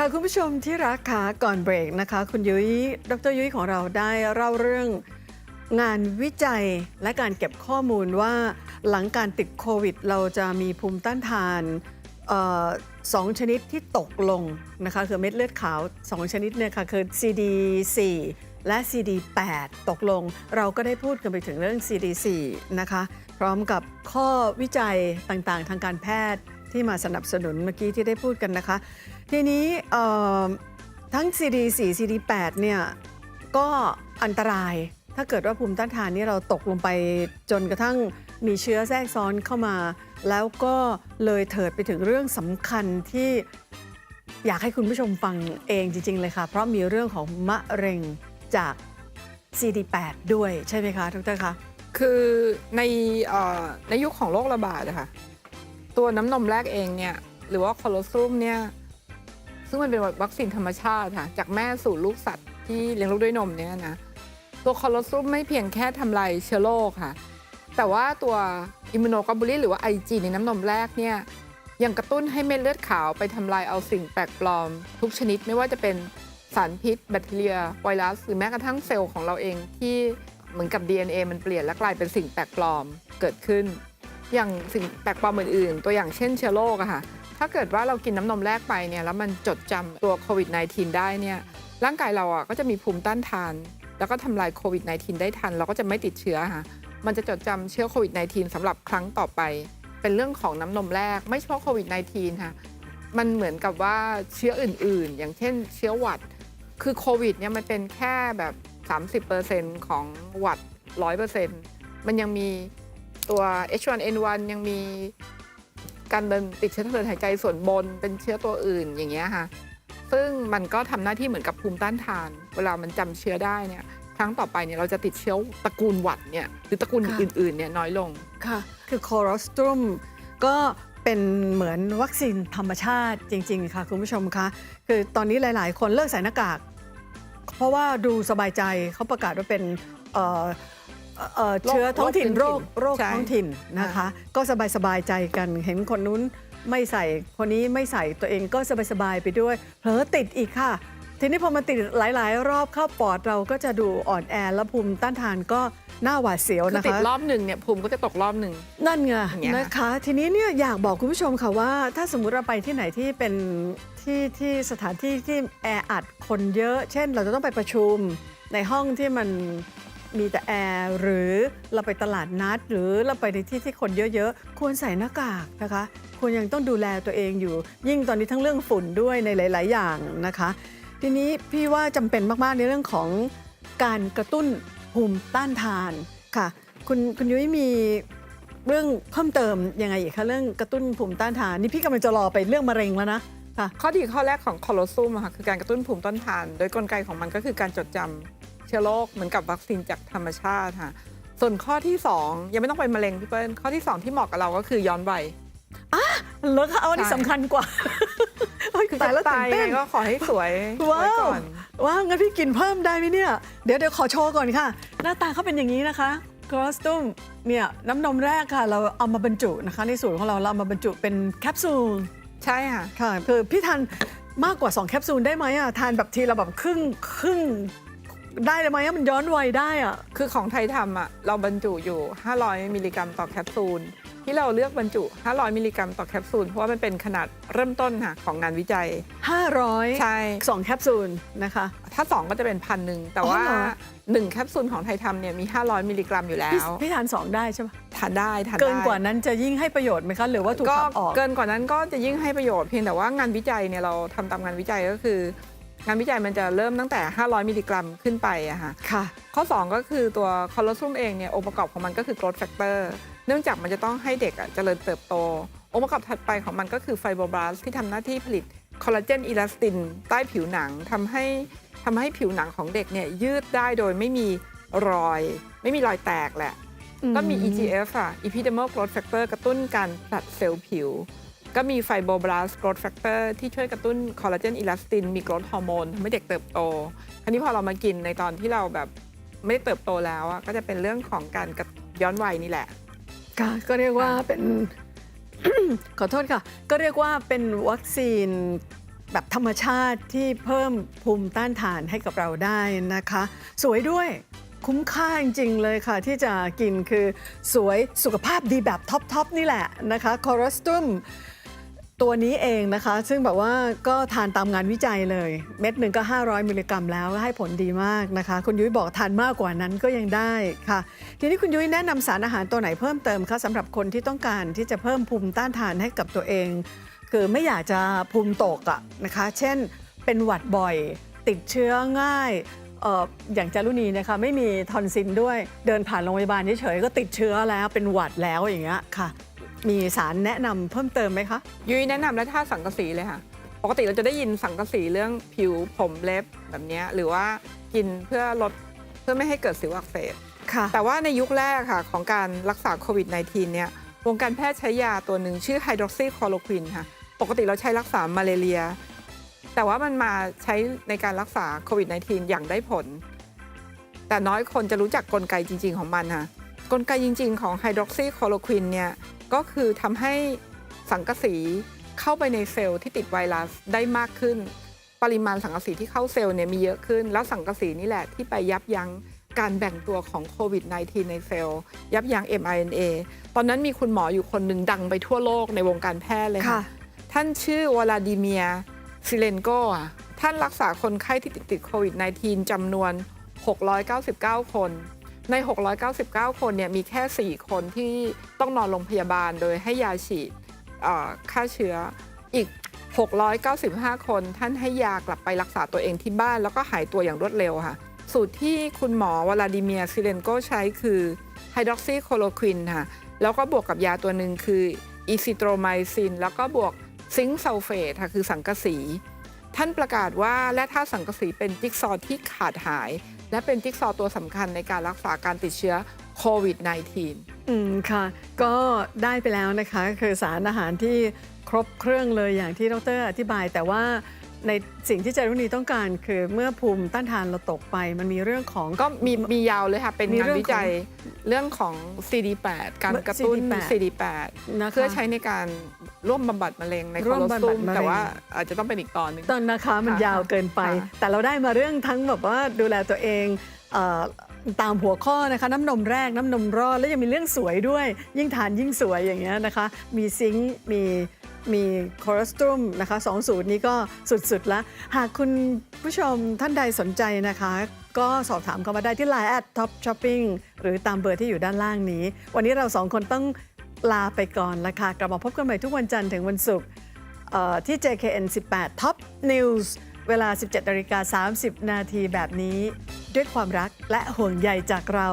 ค่ะคุณผู้ชมที่รักค่ะก่อนเบรกนะคะ คุณยุ้ยดรยุ้ยของเราได้เล่าเรื่องงานวิจัยและการเก็บข้อมูลว่าหลังการติดโควิด เราจะมีภูมิต้านทานออสองชนิดที่ตกลงนะคะคือเม็ดเลือดขาว 2 ชนิดเนี่ยค่ะคือ CD4 และ CD8 ตกลง เราก็ได้พูดกันไปถึงเรื่อง CD4 นะคะพร้อมกับข้อวิจัยต่างๆ ทางการแพทย์ที่มาสนับสนุนเมื่อกี้ที่ได้พูดกันนะคะ ทีนี้เอ่อทั้ง CD4 CD8 เนี่ยก็อันตรายถ้าเกิดว่าภูมิต้านทานนี่เราตกลงไปจนกระทั่งมีเชื้อแทรกซ้อนเข้ามา แล้วก็เลยเถิดไปถึงเรื่องสำคัญที่อยากให้คุณผู้ชมฟังเองจริง ๆ เลยค่ะ เพราะมีเรื่องของมะเร็งจาก CD8 ด้วยใช่ไหมคะทุกท่านคะคือในในยุคของโรคระบาดอะค่ะตัวน้ำนมแรกเองเนี่ยหรือว่าโคโลซูมเนี่ย ซึ่งมันเป็นวัคซีนธรรมชาติค่ะจากแม่สู่ลูกสัตว์ที่เลี้ยงลูกด้วยนมเนี่ยนะตัวโคโลซูมไม่เพียงแค่ทำลายเชื้อโรคค่ะ แต่ว่าตัวอิมมูโนกลบูลินหรือว่า IG ในน้ำนมแรกเนี่ยยังกระตุ้นให้เม็ดเลือดขาวไปทำลายเอาสิ่งแปลกปลอม ทุกชนิดไม่ว่าจะเป็นสารพิษ แบคทีเรีย ไวรัส หรือแม้กระทั่งเซลล์ของเราเองที่เหมือนกับ DNA มันเปลี่ยนและกลายเป็นสิ่งแปลกปลอมเกิดขึ้น อย่างสิ่งแปลกปลอมอื่นๆ ตัวอย่างเช่นเชื้อโรคอะค่ะ ถ้าเกิดว่าเรากินน้ำนมแรกไปเนี่ยแล้วมันจดจำตัวโควิด -19 ได้เนี่ยร่างกายเราอะก็จะมีภูมิต้านทาน แล้วก็ทำลายโควิด -19 ได้ทัน เราก็จะไม่ติดเชื้อค่ะมันจะจดจำเชื้อโควิด -19 สำหรับครั้งต่อไป เป็นเรื่องของน้ำนมแรกไม่เฉพาะโควิด -19 ค่ะมันเหมือนกับว่าเชื้ออื่น ๆ อย่างเช่น เชื้อหวัด คือโควิดเนี่ยมันเป็นแค่แบบ 30%ของหวัด 100%มันยังมีตัว H1N1 ยังมี การเดินติดเชื้อทางเดินหายใจส่วนบนเป็นเชื้อตัวอื่นอย่างเงี้ยค่ะ ซึ่งมันก็ทำหน้าที่เหมือนกับภูมิต้านทาน เวลามันจำเชื้อได้เนี่ยครั้งต่อไปเนี่ยเราจะติดเชื้อตระกูลหวัดเนี่ยหรือตระกูลค่ะอื่นๆเนี่ยน้อยลงค่ะคือโคโรสตรุมก็เป็นเหมือนวัคซีนธรรมชาติจริง ๆ ค่ะ คุณผู้ชมคะคือตอนนี้หลาย ๆ คนเลิกใส่หน้ากาก เพราะว่าดูสบายใจเขาประกาศว่าเป็น เอ่อเอ่อโรคเชื้อท้องถิ่นโรโรคคพื้นถิ่นโรคใช่ท้องถิ่นนะคะ ก็สบายสบายใจกันเห็นคนนู้นไม่ใส่คนนี้ไม่ใส่ตัวเองก็สบายสบายๆไปด้วยเผลอติดอีกค่ะ ทีนี้พอมาติดหลาย ๆ รอบเข้าปอดเราก็จะดูอ่อนแอและภูมิต้านทานก็น่าหวาดเสียวคือนะติดคะรอบหนึ่งเนี่ยภูมิก็จะตกรอบหนึ่งนั่นไงอย่างเงี้ยค่ะนะคะ ทีนี้เนี่ยอยากบอกคุณผู้ชมค่ะว่า ถ้าสมมุติเราไปที่ไหนที่เป็นที่ที่สถานที่ที่แออัดคนเยอะ เช่น เราจะต้องไปประชุมในห้องที่มัน มีแต่แอร์หรือเราไปตลาดนัด หรือเราไปในที่ที่คนเยอะๆ ควรใส่หน้ากากนะคะควรยังต้องดูแลตัวเองอยู่ ยิ่งตอนนี้ทั้งเรื่องฝุ่นด้วยในหลาย ๆ อย่างนะคะ ทีนี้พี่ว่าจำเป็นมากๆในเรื่องของการกระตุ้นภูมิต้านทานค่ะ คุณคุณยุ้ยมีเรื่องเพิ่มเติมยังไงอีกคะเรื่องกระตุ้นภูมิต้านทานนี่พี่กำลังจะรอไปเรื่องมะเร็งแล้วนะค่ะ ข้อดีข้อแรกของโคโลซูมอะค่ะคือการกระตุ้นภูมิต้านทาน โดยกลไกของมันก็คือการจดจำ เชื้อโรคเหมือนกับวัคซีนจากธรรมชาติค่ะ ส่วนข้อที่ 2 ยังไม่ต้องไปมะเร็งพี่เปิ้ลข้อที่ 2 ที่เหมาะกับเราก็คือย้อนวัยเลิกค่ะเอาอันนี้ใช่สำคัญกว่าโอ๊ยคือตายแล้วจะตื่ตายนยังเต้ไงนก็ขอให้สวยว้าวไว้ก่อนว้าวงั้นพี่กินเพิ่มได้ไหมเนี่ย เดี๋ยวเดี๋ยวขอโชว์ก่อนค่ะ หน้าตาเขาเป็นอย่างนี้นะคะครอสตุมเนี่ยน้ำนมแรกค่ะ เราเอามาบรรจุนะคะ ในสูตรของเราเราเอามาบรรจุเป็นแคปซูลใช่ค่ะค่ะคือพี่ทานมากกว่า 2 แคปซูลได้ไหมอะทานแบบทีละแบบครึ่งครึ่ง ได้เลยไหมอะมันย้อนวัยได้อะคือของไทยทำอะเราบรรจุอยู่ 500 มิลลิกรัมต่อแคปซูล ที่เราเลือกบรรจุ 500 มิลลิกรัมต่อแคปซูล เพราะว่ามันเป็นขนาดเริ่มต้นค่ะของงานวิจัย 500ใช่2แคปซูลนะคะ ถ้า 2 ก็จะเป็นพันหนึ่งแต่อ๋อว่าเหรอ 1 แคปซูลของไทยทำเนี่ยมี 500 มิลลิกรัมอยู่แล้พี่วพี่ทาน2ได้ใช่ปะทานได้ทานได้ เกินกว่านั้นจะยิ่งให้ประโยชน์ไหมคะ หรือว่าถูกก็ขับออก เกินกว่านั้นก็จะยิ่งให้ประโยชน์เพียงแต่ว่างานวิจัยเนี่ยเราทำตามงานวิจัยก็คือ งานวิจัยมันจะเริ่มตั้งแต่ 500 มิลลิกรัมขึ้นไปอะค่ะ ค่ะ ข้อ 2 ก็คือตัวคอลลาซูมเองเนี่ยองค์ประกอบของมันก็คือ growth factor เนื่องจากมันจะต้องให้เด็กอะเจริญเติบโต องค์ประกอบถัดไปของมันก็คือไฟโบบลาสที่ทำหน้าที่ผลิตคอลลาเจนอิลาสตินใต้ผิวหนังทำให้ทำให้ผิวหนังของเด็กเนี่ยยืดได้โดยไม่มีรอย ไม่มีรอยแตกแหละ ก็มี EGF อะ Epidermal Growth Factor กระตุ้นการผลัดเซลล์ผิว ก็มี Fibroblast Growth Factor ที่ช่วยกระตุ้นคอลลาเจนอิลาสตินมี growth hormone ทำให้เด็กเติบโต คราวนี้พอเรามากินในตอนที่เราแบบไม่ได้เติบโตแล้วอะก็จะเป็นเรื่องของการกย้อนวัยนี่แหละ ค่ะก็เรียกว่าเป็น ขอโทษค่ะ ก็เรียกว่าเป็นวัคซีนแบบธรรมชาติที่เพิ่มภูมิต้านทานให้กับเราได้นะคะ สวยด้วยคุ้มค่าจริง ๆ เลยค่ะ ที่จะกินคือสวยสุขภาพดีแบบท็อป ๆ นี่แหละนะคะคอรัสตุม ตัวนี้เองนะคะ ซึ่งแบบว่าก็ทานตามงานวิจัยเลย เม็ดหนึ่งก็ 500 มิลลิกรัมแล้วก็ให้ผลดีมากนะคะ คุณยุ้ยบอกทานมากกว่านั้นก็ยังได้ค่ะ ทีนี้คุณยุ้ยแนะนำสารอาหารตัวไหนเพิ่มเติมคะสำหรับคนที่ต้องการที่จะเพิ่มภูมิต้านทานให้กับตัวเอง คือไม่อยากจะภูมิตกอะนะคะ เช่น เป็นหวัดบ่อย ติดเชื้อง่ายอย่างจารุณีนะคะไม่มีทอนซินด้วยเดินผ่านโรงพยาบาลเฉยๆก็ติดเชื้อแล้วเป็นหวัดแล้วอย่างเงี้ยค่ะ มีสารแนะนำเพิ่มเติมไหมคะ ยุ้ยแนะนำและท่าตุสังกะสีเลยค่ะ ปกติเราจะได้ยินสังกะสีเรื่องผิวผมเล็บแบบเนี้ยหรือว่ากินเพื่อลดเพื่อไม่ให้เกิดสิวอักเสบ ค่ะ แต่ว่าในยุคแรกค่ะ ของการรักษาโควิด -19 เนี่ยวงการแพทย์ใช้ยาตัวหนึ่งชื่อไฮดรอกซีคลอโรควินค่ะ ปกติเราใช้รักษามาเลเรีย แต่ว่ามันมาใช้ในการรักษาโควิด -19 อย่างได้ผล แต่น้อยคนจะรู้จักกลไกจริง ๆ ของมันค่ะ กลไกจริง ๆ ของไฮดรอกซีคลอโรควินเนี่ย ก็คือทำให้สังกะสีเข้าไปในเซลล์ที่ติดไวรัสได้มากขึ้น ปริมาณสังกะสีที่เข้าเซลล์เนี่ยมีเยอะขึ้น แล้วสังกะสีนี่แหละที่ไปยับยั้งการแบ่งตัวของโควิด -19 ในเซลล์ ยับยั้ง mRNA ตอนนั้นมีคุณหมออยู่คนหนึ่งดังไปทั่วโลกในวงการแพทย์เลยค่ะค่ะท่านชื่อวลาดิเมียร์ซิเลนโกอะท่านรักษาคนไข้ที่ติดติดโควิด -19 จำนวน 699 คน ใน 699 คนเนี่ยมีแค่ 4 คนที่ต้องนอนโรงพยาบาลโดยให้ยาฉีดฆ่าเชื้ออีก 695 คนท่านให้ยากลับไปรักษาตัวเองที่บ้านแล้วก็หายตัวอย่างรวดเร็วค่ะ สูตรที่คุณหมอวลาดิเมียซิเลนโกใช้คือไฮดรอกซีโคโลควินค่ะ แล้วก็บวกกับยาตัวหนึ่งคืออีซิโตรไมซิน แล้วก็บวกซิงค์ซัลเฟตค่ะคือสังกะสี ท่านประกาศว่าและธาสังกะสีเป็นจิ๊กซอว์ที่ขาดหาย และเป็นจิ๊กซอตัวสำคัญในการรักษาการติดเชื้อโควิด -19 อืมค่ะ ก็ได้ไปแล้วนะคะ คือสารอาหารที่ครบเครื่องเลยอย่างที่ดรอธิบายแต่ว่า ในสิ่งที่จารุณีต้องการคือเมื่อภูมิต้านทานเราตกไป มันมีเรื่องของ ก็มีมียาวเลยค่ะ เป็นมีงานเรื่องวิจัยเรื่องของ CD8 การกระตุ้น CD8 CD8 นะคะเพื่อใช้ในการร่วมบำบัดมะเร็งในร่โควมโลบำบัดสตุมมะเร็ง แต่ว่าอาจจะต้องเป็นอีกตอนหนึ่ง ตอนนะคะมันค่ะยาวเกินไป ค่ะ แต่เราได้มาเรื่องทั้งแบบว่าดูแลตัวเองเอ่อตามหัวข้อนะคะน้ำนมแรกน้ำนมรอดแล้วยังมีเรื่องสวยด้วย ยิ่งทานยิ่งสวยอย่างเงี้ยนะคะ มีซิงค์มี มีคอเลสตอรอลนะคะสองสูตรนี้ก็สุดๆแล้ว หากคุณผู้ชมท่านใดสนใจนะคะ ก็สอบถามเข้ามาได้ที่ Line แอด Top Shopping หรือตามเบอร์ที่อยู่ด้านล่างนี้ วันนี้เราสองคนต้องลาไปก่อนละค่ะ กลับมาพบกันใหม่ทุกวันจันทร์ถึงวันศุกร์ที่ JKN 18 Top News เวลา 17นาฬิกา30 นาทีแบบนี้ ด้วยความรักและห่วงใยจากเรา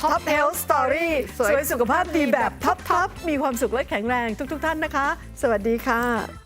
Top Health Story สวยสุขภาพดีแบบท็อปทมีความสุขและแข็งแรงทุก ๆทท่านนะคะ สวัสดีค่ะ